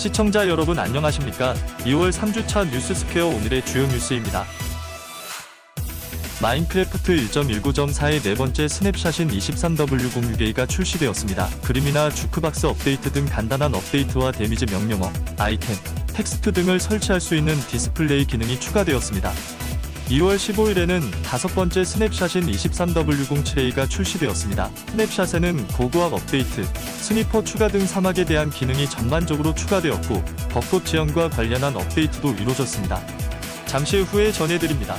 시청자 여러분 안녕하십니까? 2월 3주차 뉴스스퀘어 오늘의 주요 뉴스입니다. 마인크래프트 1.19.4의 네 번째 스냅샷인 23W06A가 출시되었습니다. 그림이나 주크박스 업데이트 등 간단한 업데이트와 데미지 명령어, 아이템, 텍스트 등을 설치할 수 있는 디스플레이 기능이 추가되었습니다. 2월 15일에는 다섯 번째 스냅샷인 23W07A가 출시되었습니다. 스냅샷에는 고고학 업데이트, 스니퍼 추가 등 사막에 대한 기능이 전반적으로 추가되었고 벚꽃 지형과 관련한 업데이트도 이루어졌습니다. 잠시 후에 전해드립니다.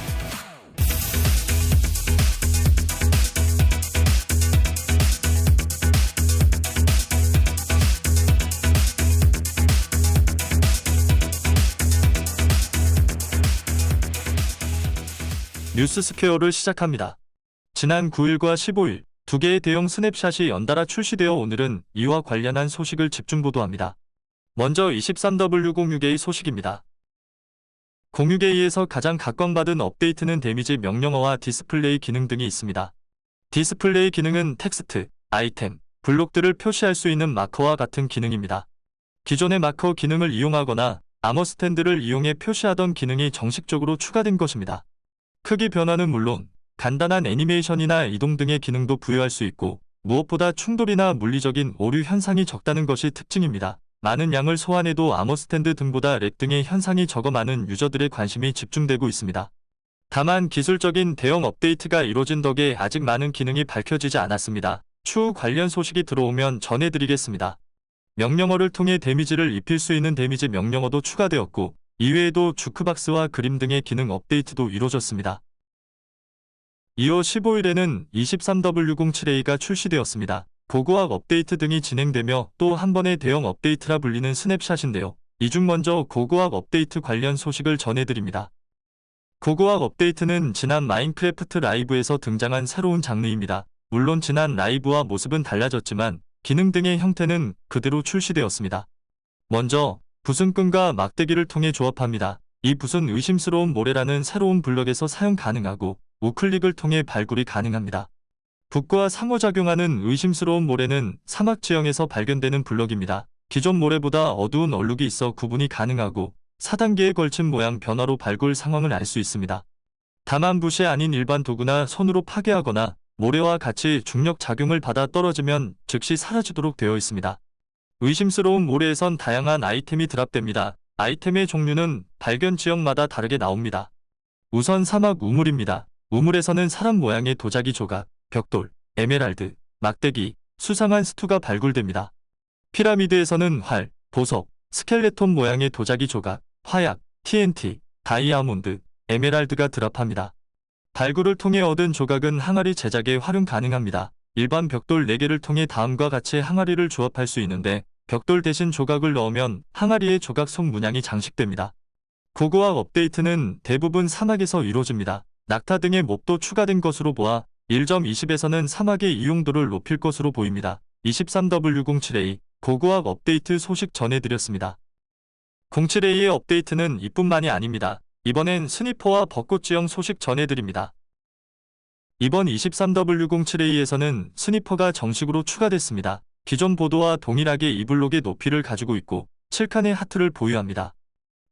뉴스 스퀘어를 시작합니다. 지난 9일과 15일 두 개의 대형 스냅샷이 연달아 출시되어 오늘은 이와 관련한 소식을 집중 보도합니다. 먼저 23W06A 소식입니다. 06A에서 가장 각광받은 업데이트는 데미지 명령어와 디스플레이 기능 등이 있습니다. 디스플레이 기능은 텍스트, 아이템, 블록들을 표시할 수 있는 마커와 같은 기능입니다. 기존의 마커 기능을 이용하거나 아머 스탠드를 이용해 표시하던 기능이 정식적으로 추가된 것입니다. 크기 변화는 물론 간단한 애니메이션이나 이동 등의 기능도 부여할 수 있고 무엇보다 충돌이나 물리적인 오류 현상이 적다는 것이 특징입니다. 많은 양을 소환해도 암호 스탠드 등보다 렉 등의 현상이 적어 많은 유저들의 관심이 집중되고 있습니다. 다만 기술적인 대형 업데이트가 이뤄진 덕에 아직 많은 기능이 밝혀지지 않았습니다. 추후 관련 소식이 들어오면 전해드리겠습니다. 명령어를 통해 데미지를 입힐 수 있는 데미지 명령어도 추가되었고 이외에도 주크박스와 그림 등의 기능 업데이트도 이루어졌습니다. 이어 15일에는 23W07A가 출시되었습니다. 고고학 업데이트 등이 진행되며 또 한 번의 대형 업데이트라 불리는 스냅샷인데요. 이 중 먼저 고고학 업데이트 관련 소식을 전해드립니다. 고고학 업데이트는 지난 마인크래프트 라이브에서 등장한 새로운 장르입니다. 물론 지난 라이브와 모습은 달라졌지만 기능 등의 형태는 그대로 출시되었습니다. 먼저 붓은 끈과 막대기를 통해 조합합니다. 이 붓은 의심스러운 모래라는 새로운 블럭에서 사용 가능하고 우클릭을 통해 발굴이 가능합니다. 붓과 상호작용하는 의심스러운 모래는 사막 지형에서 발견되는 블럭입니다. 기존 모래보다 어두운 얼룩이 있어 구분이 가능하고 4단계에 걸친 모양 변화로 발굴 상황을 알 수 있습니다. 다만 붓이 아닌 일반 도구나 손으로 파괴하거나 모래와 같이 중력 작용을 받아 떨어지면 즉시 사라지도록 되어 있습니다. 의심스러운 모래에선 다양한 아이템이 드랍됩니다. 아이템의 종류는 발견 지역마다 다르게 나옵니다. 우선 사막 우물입니다. 우물에서는 사람 모양의 도자기 조각, 벽돌, 에메랄드, 막대기, 수상한 스투가 발굴됩니다. 피라미드에서는 활, 보석, 스켈레톤 모양의 도자기 조각, 화약, TNT, 다이아몬드, 에메랄드가 드랍합니다. 발굴을 통해 얻은 조각은 항아리 제작에 활용 가능합니다. 일반 벽돌 4개를 통해 다음과 같이 항아리를 조합할 수 있는데 벽돌 대신 조각을 넣으면 항아리의 조각 속 문양이 장식됩니다. 고고학 업데이트는 대부분 사막에서 이루어집니다. 낙타 등의 몹도 추가된 것으로 보아 1.20에서는 사막의 이용도를 높일 것으로 보입니다. 23W07A 고고학 업데이트 소식 전해드렸습니다. 07A의 업데이트는 이뿐만이 아닙니다. 이번엔 스니퍼와 벚꽃 지형 소식 전해드립니다. 이번 23W07A에서는 스니퍼가 정식으로 추가됐습니다. 기존 보도와 동일하게 이 블록의 높이를 가지고 있고 7칸의 하트를 보유합니다.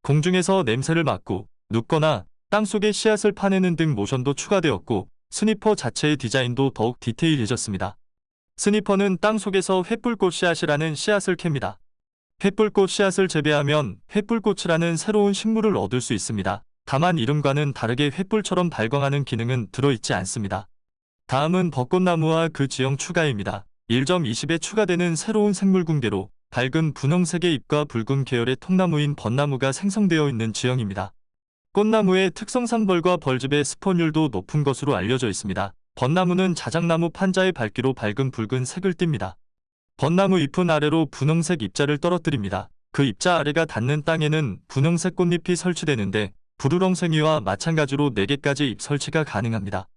공중에서 냄새를 맡고 눕거나 땅속에 씨앗을 파내는 등 모션도 추가되었고 스니퍼 자체의 디자인도 더욱 디테일해졌습니다. 스니퍼는 땅속에서 횃불꽃 씨앗이라는 씨앗을 캡니다. 횃불꽃 씨앗을 재배하면 횃불꽃이라는 새로운 식물을 얻을 수 있습니다. 다만 이름과는 다르게 횃불처럼 발광하는 기능은 들어있지 않습니다. 다음은 벚꽃나무와 그 지형 추가입니다. 1.20에 추가되는 새로운 생물 군계로 밝은 분홍색의 잎과 붉은 계열의 통나무인 벚나무가 생성되어 있는 지형입니다. 꽃나무의 특성상 벌과 벌집의 스폰율도 높은 것으로 알려져 있습니다. 벚나무는 자작나무 판자의 밝기로 밝은 붉은 색을 띱니다. 벚나무 잎은 아래로 분홍색 입자를 떨어뜨립니다. 그 입자 아래가 닿는 땅에는 분홍색 꽃잎이 설치되는데 부르렁생이와 마찬가지로 4개까지 잎 설치가 가능합니다.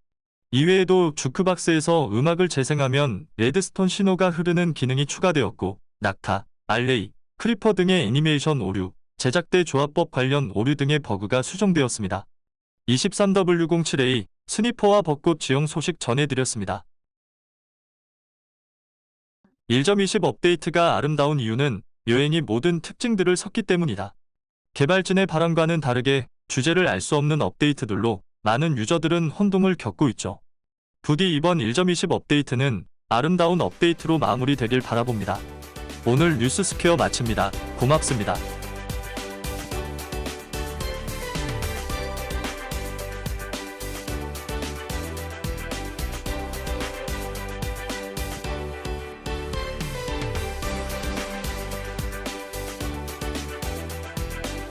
이외에도 주크박스에서 음악을 재생하면 레드스톤 신호가 흐르는 기능이 추가되었고 낙타, 알레이, 크리퍼 등의 애니메이션 오류, 제작대 조합법 관련 오류 등의 버그가 수정되었습니다. 23W07A 스니퍼와 벚꽃 지형 소식 전해드렸습니다. 1.20 업데이트가 아름다운 이유는 여행이 모든 특징들을 섞기 때문이다. 개발진의 바람과는 다르게 주제를 알 수 없는 업데이트들로 많은 유저들은 혼동을 겪고 있죠. 부디 이번 1.20 업데이트는 아름다운 업데이트로 마무리되길 바라봅니다. 오늘 뉴스 스퀘어 마칩니다. 고맙습니다.